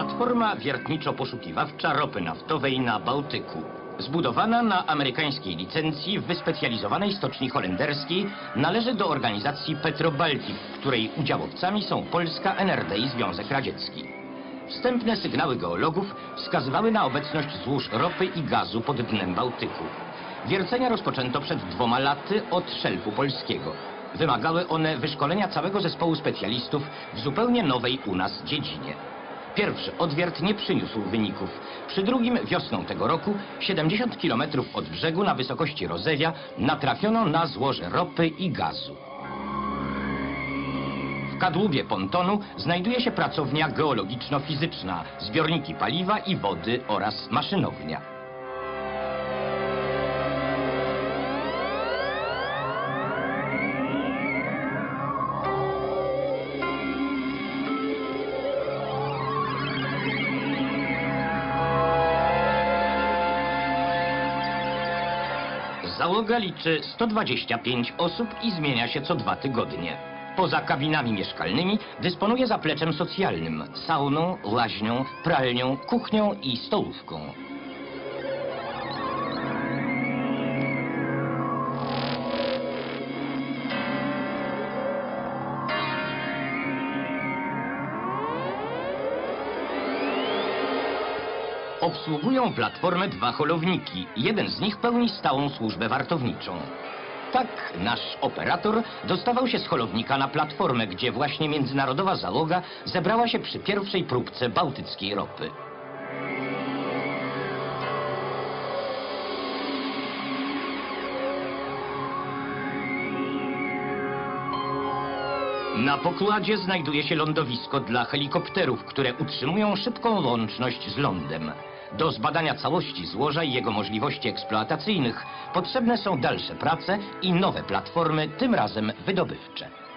Platforma wiertniczo-poszukiwawcza ropy naftowej na Bałtyku. Zbudowana na amerykańskiej licencji w wyspecjalizowanej stoczni holenderskiej należy do organizacji Petrobaltic, której udziałowcami są Polska, NRD i Związek Radziecki. Wstępne sygnały geologów wskazywały na obecność złóż ropy i gazu pod dnem Bałtyku. Wiercenia rozpoczęto przed dwoma laty od szelfu polskiego. Wymagały one wyszkolenia całego zespołu specjalistów w zupełnie nowej u nas dziedzinie. Pierwszy odwiert nie przyniósł wyników. Przy drugim wiosną tego roku, 70 km od brzegu na wysokości Rozewia, natrafiono na złoże ropy i gazu. W kadłubie pontonu znajduje się pracownia geologiczno-fizyczna, zbiorniki paliwa i wody oraz maszynownia. Załoga liczy 125 osób i zmienia się co dwa tygodnie. Poza kabinami mieszkalnymi dysponuje zapleczem socjalnym, sauną, łaźnią, pralnią, kuchnią i stołówką. Obsługują platformę dwa holowniki. Jeden z nich pełni stałą służbę wartowniczą. Tak, nasz operator dostawał się z holownika na platformę, gdzie właśnie międzynarodowa załoga zebrała się przy pierwszej próbce bałtyckiej ropy. Na pokładzie znajduje się lądowisko dla helikopterów, które utrzymują szybką łączność z lądem. Do zbadania całości złoża i jego możliwości eksploatacyjnych potrzebne są dalsze prace i nowe platformy, tym razem wydobywcze.